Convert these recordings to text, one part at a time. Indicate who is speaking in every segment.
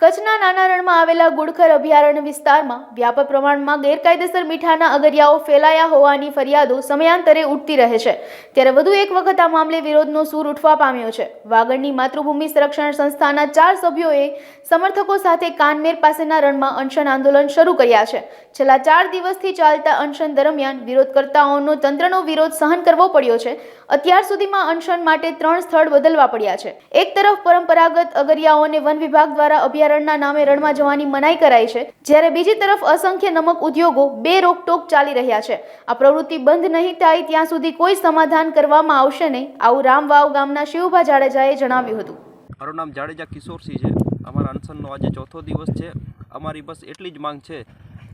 Speaker 1: કચ્છના નાના રણમાં આવેલા ગુડખર અભયારણ્ય વિસ્તારમાં વ્યાપક પ્રમાણમાં ગેરકાયદેસર મીઠાના અગરિયાઓ ફેલાયા હોવાની ફરિયાદો સમયાંતરે ઉઠતી રહે છે. ત્યારે વધુ એક વખત આ મામલે વિરોધનો સૂર ઉઠવા પામ્યો છે. વાગડની માતૃભૂમિ સંરક્ષણ સંસ્થાના ચાર સભ્યોએ સમર્થકો સાથે કાનમેર પાસેના રણમાં અનશન આંદોલન શરૂ કર્યા છે. છેલ્લા ચાર દિવસથી ચાલતા અનશન દરમિયાન વિરોધકર્તાઓનો તંત્રનો વિરોધ સહન કરવો પડ્યો છે. અત્યાર સુધીમાં અનશન માટે ત્રણ સ્થળ બદલવા પડ્યા છે. એક તરફ પરંપરાગત અગરિયાઓને વન વિભાગ દ્વારા અભયારણ્યના નામે રણમાં જવાની મનાઈ કરાઈ છે, જ્યારે બીજી તરફ અસંખ્ય નમક ઉદ્યોગો બે રોકટોક ચાલી રહ્યા છે. આ પ્રવૃત્તિ બંધ નહીં થાય ત્યાં સુધી કોઈ સમાધાન કરવામાં આવશે નહીં, આવું રામવાવ ગામના શિવભા જાડેજાએ જણાવ્યું હતું.
Speaker 2: મારું નામ જાડેજા કિશોરસિંહ છે. અમારા અનશનનો આજે ચોથો દિવસ છે. અમારી બસ એટલી જ માંગ છે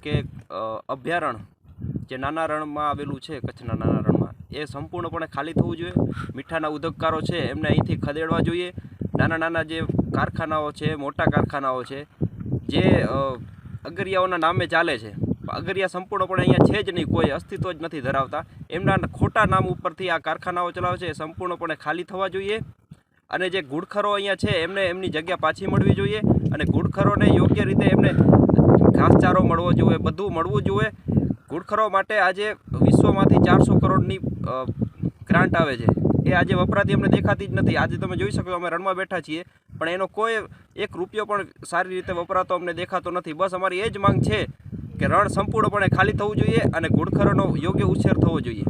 Speaker 2: કે અભયારણ્ય જે નાના રણમાં આવેલું છે, કચ્છના નાના રણમાં, એ સંપૂર્ણપણે ખાલી થવું જોઈએ. મીઠાના ઉદ્યોગકારો છે, એમને અહીંથી ખદેડવા જોઈએ. નાના નાના જે કારખાનાઓ છે, મોટા કારખાનાઓ છે, જે અગરિયાઓના નામે ચાલે છે. અગરિયા સંપૂર્ણપણે અહીંયા છે જ નહીં, કોઈ અસ્તિત્વ જ નથી ધરાવતા. એમના ખોટા નામ ઉપરથી આ કારખાનાઓ ચલાવે છે, એ સંપૂર્ણપણે ખાલી થવા જોઈએ. અને જે ગુડખરો અહીંયા છે, એમને એમની જગ્યા પાછી મળવી જોઈએ. અને ગુડખરોને યોગ્ય રીતે એમને ઘાસચારો મળવો જોઈએ, બધું મળવું જોઈએ. ગુડખરો માટે આજે વિશ્વમાંથી ચારસો કરોડની ગ્રાન્ટ આવે છે. એ આજે વપરાતી અમને દેખાતી જ નથી. આજે તમે જોઈ શકો અમે રણમાં બેઠા છીએ. પણ એનો કોઈ એક રૂપિયો પણ સારી રીતે વપરાતો અમને દેખાતો નથી. બસ અમારી એ જ માંગ છે કે રણ સંપૂર્ણપણે ખાલી થવું જોઈએ અને ગુડખરોનો યોગ્ય ઉછેર થવો જોઈએ.